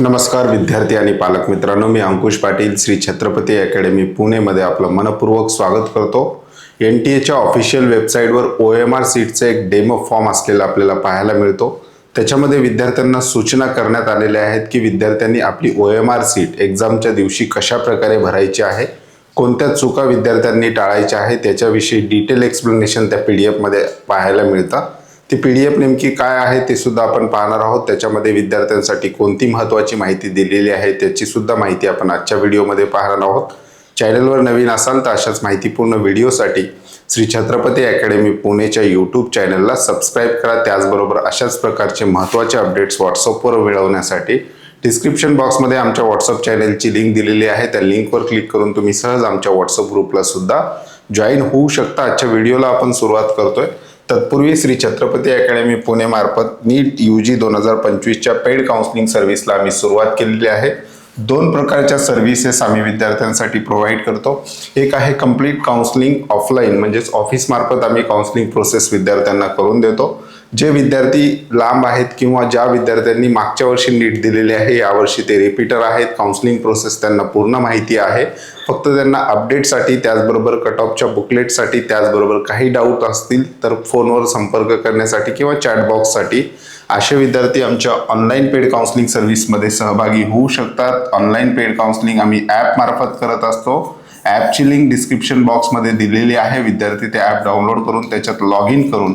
नमस्कार विद्यार्थी आणि पालक मित्रांनो मी अंकुश पाटील श्री छत्रपती अकॅडमी पुणेमध्ये आपलं मनपूर्वक स्वागत करतो. एन टी एच्या ऑफिशियल वेबसाईटवर ओ एम आर सीटचा एक डेमो फॉर्म असलेला आपल्याला पाहायला मिळतो. त्याच्यामध्ये विद्यार्थ्यांना सूचना करण्यात आलेल्या आहेत की विद्यार्थ्यांनी आपली ओ एम आर सीट एक्झामच्या दिवशी कशा प्रकारे भरायची आहे कोणत्या चुका विद्यार्थ्यांनी टाळायच्या आहे त्याच्याविषयी डिटेल एक्सप्लेनेशन त्या पी डी एफमध्ये पाहायला मिळतं ती पी डी एफ नेमकी काय आहे ते सुद्धा आपण पाहणार आहोत. त्याच्यामध्ये विद्यार्थ्यांसाठी कोणती महत्त्वाची माहिती दिलेली आहे त्याची सुद्धा माहिती आपण आजच्या व्हिडिओमध्ये पाहणार आहोत. चॅनलवर नवीन असाल तर अशाच माहितीपूर्ण व्हिडिओसाठी श्री छत्रपती अकॅडमी पुणेच्या यूट्यूब चॅनलला सबस्क्राईब करा. त्याचबरोबर अशाच प्रकारचे महत्त्वाचे अपडेट्स व्हॉट्सअपवर मिळवण्यासाठी डिस्क्रिप्शन बॉक्समध्ये आमच्या व्हॉट्सअप चॅनलची लिंक दिलेली आहे. त्या लिंकवर क्लिक करून तुम्ही सहज आमच्या व्हॉट्सअप ग्रुपला सुद्धा जॉईन होऊ शकता. आजच्या व्हिडिओला आपण सुरुवात करतोय. तत्पूर्वी श्री छत्रपती अकॅडमी पुणेमार्फत नीट यू जी दोन हजार पंचवीसच्या पेड काउन्सिलिंग सर्व्हिसला आम्ही सुरुवात केलेली आहे. दोन प्रकारच्या सर्व्हिसेस आम्ही विद्यार्थ्यांसाठी प्रोव्हाइड करतो. एक आहे कंप्लीट काउन्सिलिंग ऑफलाईन म्हणजेच ऑफिसमार्फत आम्ही काउन्सिलिंग प्रोसेस विद्यार्थ्यांना करून देतो. जे विद्यार्थी लांब आहेत किंवा ज्या विद्यार्थ्यांनी मागच्या वर्षी नीट दिलेले आहे यावर्षी ते रिपीटर आहेत. काउन्सिलिंग प्रोसेस त्यांना पूर्ण माहिती आहे. फक्त त्यांना अपडेटसाठी त्याचबरोबर कट ऑफच्या बुकलेटसाठी त्याचबरोबर काही डाऊट असतील तर फोनवर संपर्क करण्यासाठी किंवा चॅटबॉक्ससाठी असे विद्यार्थी आमच्या ऑनलाईन पेड काउन्सिलिंग सर्व्हिसमध्ये सहभागी होऊ शकतात. ऑनलाईन पेड काउन्सिलिंग आम्ही ॲपमार्फत करत असतो. ॲपची लिंक डिस्क्रिप्शन बॉक्समध्ये दिलेली आहे. विद्यार्थी ते ॲप डाउनलोड करून त्याच्यात लॉग इन करून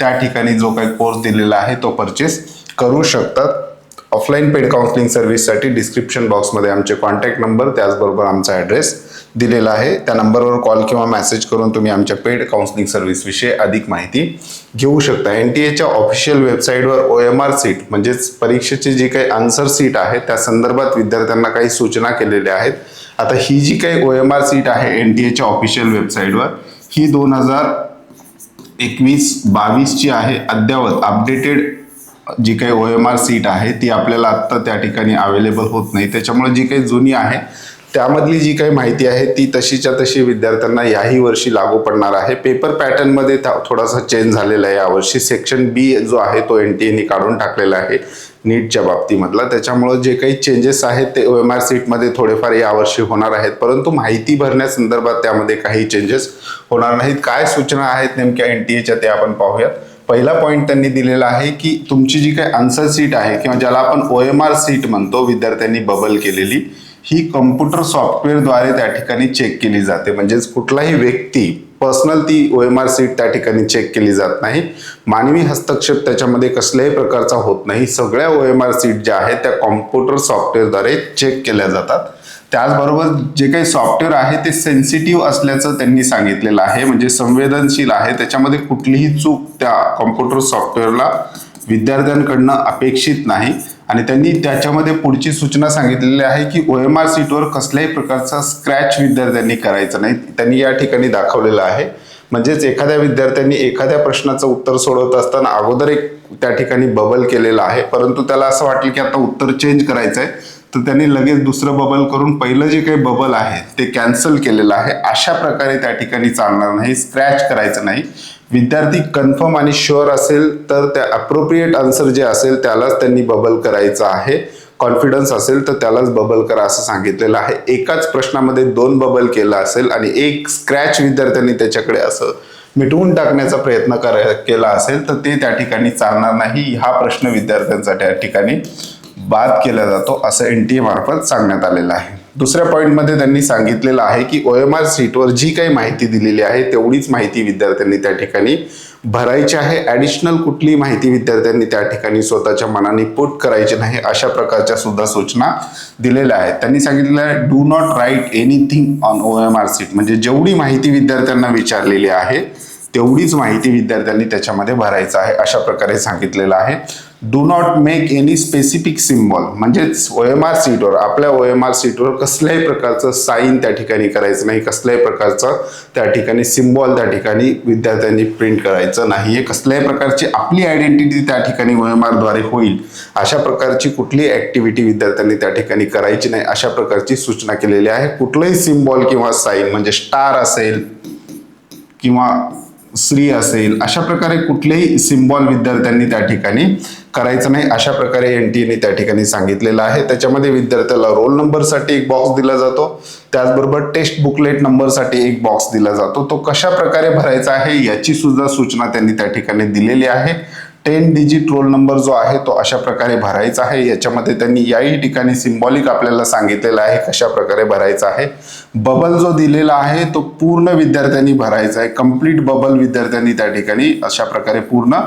त्या ठिकाणी जो काही कोर्स दिलेला आहे तो परचेस करू शकतात. ऑफलाईन पेड काउन्सिलिंग सर्व्हिससाठी डिस्क्रिप्शन बॉक्समध्ये आमचे कॉन्टॅक्ट नंबर त्याचबरोबर आमचा ॲड्रेस दिलेला आहे. त्या नंबरवर कॉल किंवा मेसेज करून तुम्ही आमच्या पेड काउन्सिलिंग सर्व्हिसविषयी अधिक माहिती घेऊ शकता. एन टी एच्या ऑफिशियल वेबसाईटवर ओ एम आर सीट म्हणजेच परीक्षेचे जी काही आन्सर सीट आहे त्या संदर्भात विद्यार्थ्यांना काही सूचना केलेल्या आहेत. आता ही जी काही ओ एम आर सीट आहे एन टी एच्या ऑफिशियल वेबसाईटवर ही दोन हजार एकवीस बावीसची आहे अद्यावत अपडेटेड जी काही ओ एम आर सीट आहे ती आपल्याला आत्ता त्या ठिकाणी अवेलेबल होत नाही. त्याच्यामुळे जी काही जुनी आहे त्यामधली जी काही माहिती आहे ती तशीच्या तशी विद्यार्थ्यांना याही वर्षी लागू पडणार आहे. पेपर पॅटर्नमध्ये थोडासा चेंज झालेला आहे. यावर्षी सेक्शन बी जो आहे तो एन टी एने काढून टाकलेला आहे. नीटच्या बाबतीमधला. त्याच्यामुळं जे काही चेंजेस आहेत ते ओ एम आर सीटमध्ये थोडेफार यावर्षी होणार आहेत. परंतु माहिती भरण्यासंदर्भात त्यामध्ये काही चेंजेस होणार नाहीत. काय सूचना आहेत नेमक्या एन टी एच्या ते आपण पाहूयात. पहिला पॉईंट त्यांनी दिलेला आहे की तुमची जी काही आन्सर सीट आहे किंवा ज्याला आपण ओ एम आर सीट म्हणतो विद्यार्थ्यांनी बबल केलेली ही कम्प्युटर सॉफ्टवेअरद्वारे त्या ठिकाणी चेक केली जाते. म्हणजेच कुठलाही व्यक्ती पर्सनल ती ओ एम आर सीट त्या ठिकाणी चेक केली जात नाही. मानवी हस्तक्षेप त्याच्यामध्ये कसल्याही प्रकारचा होत नाही. सगळ्या ओ एम आर सीट ज्या आहेत त्या कॉम्प्युटर सॉफ्टवेअरद्वारे चेक केल्या जातात. त्याचबरोबर जे काही सॉफ्टवेअर आहे ते सेन्सिटिव्ह असल्याचं त्यांनी सांगितलेलं आहे. म्हणजे संवेदनशील आहे. त्याच्यामध्ये कुठलीही चूक त्या कॉम्प्युटर सॉफ्टवेअरला विद्यार्थ्यांकडनं अपेक्षित नाही. आणि त्यांनी त्याच्यामध्ये पुढची सूचना सांगितलेली आहे की ओ एम आर सीटवर कसल्याही प्रकारचा स्क्रॅच विद्यार्थ्यांनी करायचा नाही. त्यांनी या ठिकाणी दाखवलेलं आहे. म्हणजेच एखाद्या विद्यार्थ्यांनी एखाद्या प्रश्नाचं उत्तर सोडवत असताना अगोदर एक त्या ठिकाणी बबल केलेला आहे. परंतु त्याला असं वाटलं की आता उत्तर चेंज करायचं आहे तर त्यांनी लगेच दुसरं बबल करून पहिलं जे काही बबल आहे ते कॅन्सल केलेलं आहे. अशा प्रकारे त्या ठिकाणी चालणार नाही स्क्रॅच करायचं नाही. विद्यार्थी कन्फर्म आणि शुअर असेल तर त्या अप्रोप्रिएट आन्सर जे असेल त्यालाच त्यांनी बबल करायचं आहे. कॉन्फिडन्स असेल तर त्यालाच बबल करा असं सांगितलेलं आहे. एकाच प्रश्नामध्ये दोन बबल केला असेल आणि एक स्क्रॅच विद्यार्थ्यांनी त्याच्याकडे असं मिटवून टाकण्याचा प्रयत्न करा केला असेल तर ते त्या ठिकाणी चालणार नाही. हा प्रश्न विद्यार्थ्यांचा त्या ठिकाणी बाद केला जातो असं एन टी ए मार्फत सांगण्यात आलेलं आहे. दुसऱ्या पॉईंटमध्ये त्यांनी सांगितलेलं आहे की ओ एम आर सीटवर जी काही माहिती दिलेली आहे तेवढीच माहिती विद्यार्थ्यांनी त्या ठिकाणी भरायची आहे. ॲडिशनल कुठली माहिती विद्यार्थ्यांनी त्या ठिकाणी स्वतःच्या मनाने पुट करायची नाही अशा प्रकारच्या सुद्धा सूचना दिलेल्या आहेत. त्यांनी सांगितलेलं आहे do not write anything on O M R sheet म्हणजे जेवढी माहिती विद्यार्थ्यांना विचारलेली आहे तेवढीच माहिती विद्यार्थ्यांनी त्याच्यामध्ये भरायचं आहे अशा प्रकारे सांगितलेलं आहे. Do not make any specific symbol म्हणजेच ओ एम आर सीटवर आपल्या ओ एम आर सीटवर कसल्याही प्रकारचं साईन त्या ठिकाणी करायचं नाही कसल्याही प्रकारचं त्या ठिकाणी सिम्बॉल त्या ठिकाणी विद्यार्थ्यांनी प्रिंट करायचं नाही. आहे कसल्याही प्रकारची आपली आयडेंटिटी त्या ठिकाणी ओ एम आरद्वारे होईल अशा प्रकारची कुठलीही ॲक्टिव्हिटी विद्यार्थ्यांनी त्या ठिकाणी करायची नाही अशा प्रकारची सूचना केलेली आहे. कुठलंही सिम्बॉल किंवा साईन म्हणजे स्टार असेल किंवा स्त्री असेल अशा प्रकारे कुठलेही सिम्बॉल विद्यार्थ्यांनी त्या ठिकाणी करायचं नाही. अशा प्रकारे एन टी एने त्या ठिकाणी सांगितलेलं आहे. त्याच्यामध्ये विद्यार्थ्याला रोल नंबरसाठी एक बॉक्स दिला जातो. त्याचबरोबर टेक्स्ट बुकलेट नंबरसाठी एक बॉक्स दिला जातो. तो कशा प्रकारे भरायचा आहे याची सुद्धा सूचना त्यांनी त्या ठिकाणी दिलेली आहे. टेन डिजिट रोल नंबर जो आहे तो अशा प्रकारे भरायचा आहे. याच्यामध्ये त्यांनी याही ठिकाणी सिम्बॉलिक आपल्याला सांगितलेलं आहे कशा प्रकारे भरायचा आहे. बबल जो दिलेला आहे तो पूर्ण विद्यार्थ्यांनी भरायचा आहे. कंप्लीट बबल विद्यार्थ्यांनी त्या ठिकाणी अशा प्रकारे पूर्ण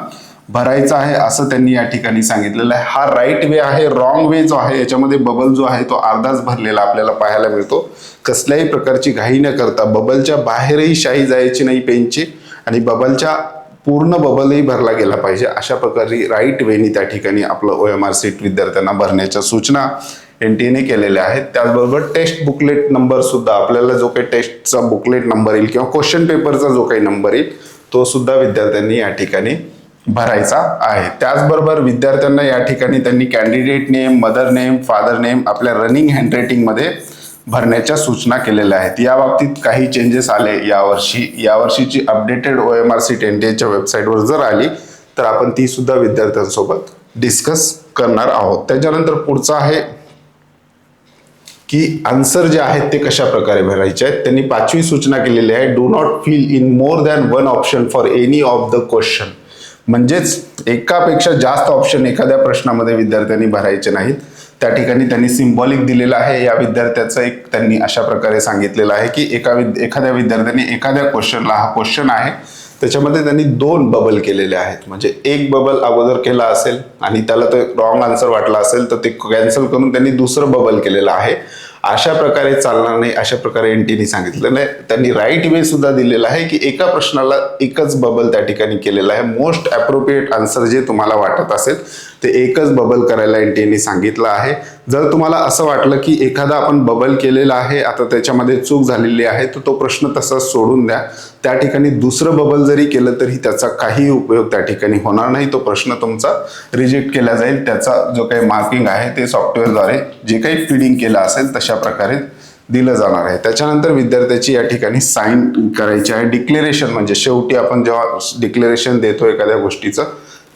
भरायचा आहे असं त्यांनी या ठिकाणी सांगितलेलं आहे. हा राईट वे आहे रॉंग वे जो आहे याच्यामध्ये बबल जो आहे तो अर्धाच भरलेला आपल्याला पाहायला मिळतो. कसल्याही प्रकारची घाई न करता बबलच्या बाहेरही शाई जायची नाही पेनची आणि बबलच्या पूर्ण बबलही भरला गेला पाहिजे. अशा प्रकारे राईट वेनी त्या ठिकाणी आपलं ओ एम आर सीट विद्यार्थ्यांना भरण्याच्या सूचना एन टी एने केलेल्या आहेत. त्याचबरोबर टेस्ट बुकलेट नंबर सुद्धा आपल्याला जो काही टेस्टचा बुकलेट नंबर येईल किंवा क्वेश्चन पेपरचा जो काही नंबर येईल तो सुद्धा विद्यार्थ्यांनी या ठिकाणी भरायचा आहे. त्याचबरोबर विद्यार्थ्यांना या ठिकाणी त्यांनी candidate name mother name father name आपल्या रनिंग हँडरायटिंगमध्ये भरण्याच्या सूचना केलेल्या आहेत. या बाबतीत काही चेंजेस आले यावर्षी. यावर्षीची updated O M R C टेनटीएच्या वेबसाईटवर जर आली तर आपण ती सुद्धा विद्यार्थ्यांसोबत डिस्कस करणार आहोत. त्याच्यानंतर पुढचं आहे की आन्सर जे आहेत ते कशा प्रकारे भरायचे आहेत? त्यांनी पाचवी सूचना केलेली आहे do not fill in more than one option for any of the question म्हणजेच एकापेक्षा जास्त ऑप्शन एखाद्या प्रश्नामध्ये विद्यार्थ्यांनी भरायचे नाहीत. त्या ठिकाणी त्यांनी सिम्बॉलिक दिलेलं आहे. या विद्यार्थ्याचं एक त्यांनी अशा प्रकारे सांगितलेलं आहे की एका विद एखाद्या विद्यार्थ्याने एखाद्या क्वेश्चनला हा क्वेश्चन आहे. त्याच्यामध्ये त्यांनी दोन बबल केलेले आहेत. म्हणजे एक बबल अगोदर केला असेल आणि त्याला ते रॉंग आन्सर वाटला असेल तर ते कॅन्सल करून त्यांनी दुसरं बबल केलेलं आहे. अशा प्रकारे चालणार नाही अशा प्रकारे एन टीने सांगितलेलं आहे त्यांनी राईट वे सुद्धा दिलेला आहे की एका प्रश्नाला एकच बबल त्या ठिकाणी केलेला आहे. मोस्ट अप्रोप्रिएट आन्सर जे तुम्हाला वाटत असेल ते एकच बबल करायला एन टीने सांगितलं आहे. जर तुम्हाला असं वाटलं की एखादा आपण बबल केलेला आहे आता त्याच्यामध्ये चूक झालेली आहे तर तो प्रश्न तसाच सोडून द्या. त्या ठिकाणी दुसरं बबल जरी केलं तरी त्याचा काही उपयोग त्या ठिकाणी होणार नाही. तो प्रश्न तुमचा रिजेक्ट केला जाईल. त्याचा जो काही मार्किंग आहे ते सॉफ्टवेअरद्वारे जे काही फिडिंग केलं असेल तशा प्रकारे दिलं जाणार आहे. त्याच्यानंतर विद्यार्थ्याची या ठिकाणी साईन करायची आहे. डिक्लेरेशन म्हणजे शेवटी आपण जेव्हा डिक्लेरेशन देतो एखाद्या गोष्टीचं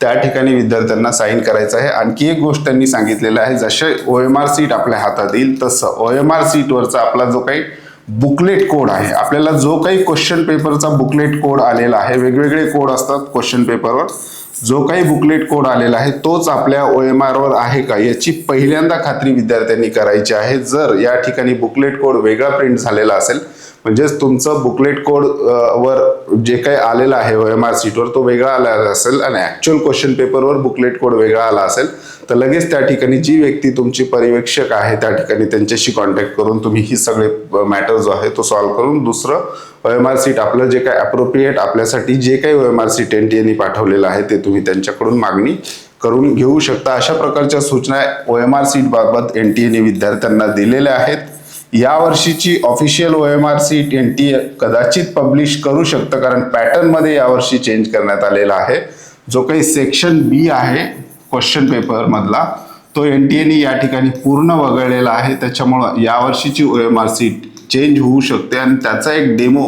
त्या ठिकाणी विद्यार्थ्यांना साईन करायचं आहे. आणखी एक गोष्ट त्यांनी सांगितलेलं आहे जसे ओ एम आर सीट आपल्या हातात येईल तसं ओ एम आर सीटवरचा आपला जो काही बुकलेट कोड आहे आपल्याला जो काही क्वेश्चन पेपरचा बुकलेट कोड आलेला आहे वेगवेगळे कोड असतात क्वेश्चन पेपरवर जो काही बुकलेट कोड आलेला आहे तोच आपल्या ओ एम आरवर आहे का? याची पहिल्यांदा खात्री विद्यार्थ्यांनी करायची आहे. जर या ठिकाणी बुकलेट कोड वेगळा प्रिंट झालेला असेल म्हणजेच तुमचं बुकलेट कोड वर जे काही आलेलं आहे ओ एम आर सीटवर तो वेगळा आलेला असेल आणि ॲक्च्युअल क्वेश्चन पेपरवर बुकलेट कोड वेगळा आला असेल तर लगेच त्या ठिकाणी जी व्यक्ती तुमची पर्यवेक्षक आहे त्या ठिकाणी त्यांच्याशी कॉन्टॅक्ट करून तुम्ही ही सगळे मॅटर जो आहे तो सॉल्व्ह करून दुसरं ओ एम आर सीट आपलं जे काही अप्रोप्रिएट आपल्यासाठी जे काही O M R sheet N T any पाठवलेलं आहे ते तुम्ही त्यांच्याकडून मागणी करून घेऊ शकता. अशा प्रकारच्या सूचना ओ एम आर सीट बाबत एन टी एने विद्यार्थ्यांना दिलेल्या आहेत. या वर्षीची official O M R C N T कदाचित पब्लिश करू शकतं कारण पॅटर्नमध्ये यावर्षी चेंज करण्यात आलेला आहे. जो काही सेक्शन बी आहे क्वेश्चन पेपरमधला तो एन टी एने या ठिकाणी पूर्ण वगळलेला आहे. त्याच्यामुळं यावर्षीची O M R sheet change होऊ शकते. आणि त्याचा एक डेमो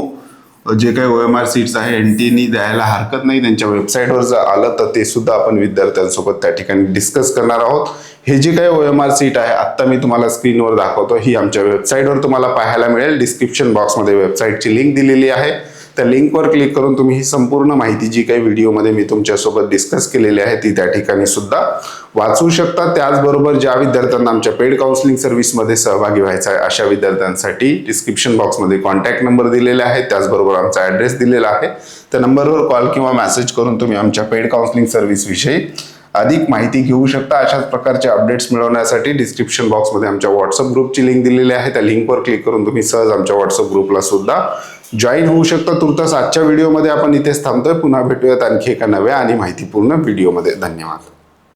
जे काही ओ एम आर सीट्स आहे एन टीनी द्यायला हरकत नाही त्यांच्या वेबसाईटवर जर आलं तर ते सुद्धा आपण विद्यार्थ्यांसोबत त्या ठिकाणी डिस्कस करणार आहोत. हे जे काही ओ एम आर सीट आहे आत्ता मी तुम्हाला स्क्रीनवर दाखवतो. ही आमच्या वेबसाईटवर तुम्हाला पाहायला मिळेल. डिस्क्रिप्शन बॉक्समध्ये वेबसाईटची लिंक दिलेली आहे. त्या लिंकवर क्लिक करून तुम्ही ही संपूर्ण माहिती जी काही व्हिडिओमध्ये मी तुमच्यासोबत डिस्कस केलेली आहे ती त्या ठिकाणी सुद्धा वाचू शकता. त्याचबरोबर ज्या विद्यार्थ्यांना आमच्या पेड काउन्सिलिंग सर्व्हिसमध्ये सहभागी व्हायचा आहे अशा विद्यार्थ्यांसाठी डिस्क्रिप्शन बॉक्समध्ये कॉन्टॅक्ट नंबर दिलेला आहे त्याचबरोबर आमचा ॲड्रेस दिलेला आहे. त्या नंबरवर कॉल किंवा मेसेज करून तुम्ही आमच्या पेड काउन्सिलिंग सर्व्हिसविषयी अधिक माहिती घेऊ शकता. अशाच प्रकारचे अपडेट्स मिळवण्यासाठी डिस्क्रिप्शन बॉक्समध्ये आमच्या व्हॉट्सअप ग्रुपची लिंक दिलेली आहे. त्या लिंकवर क्लिक करून तुम्ही सहज आमच्या व्हॉट्सअप ग्रुपला सुद्धा जॉईन होऊ शकता. तुर्तास आजच्या व्हिडिओमध्ये आपण इथेच थांबतोय. पुन्हा भेटूयात आणखी एका नव्या आणि माहितीपूर्ण व्हिडिओमध्ये धन्यवाद.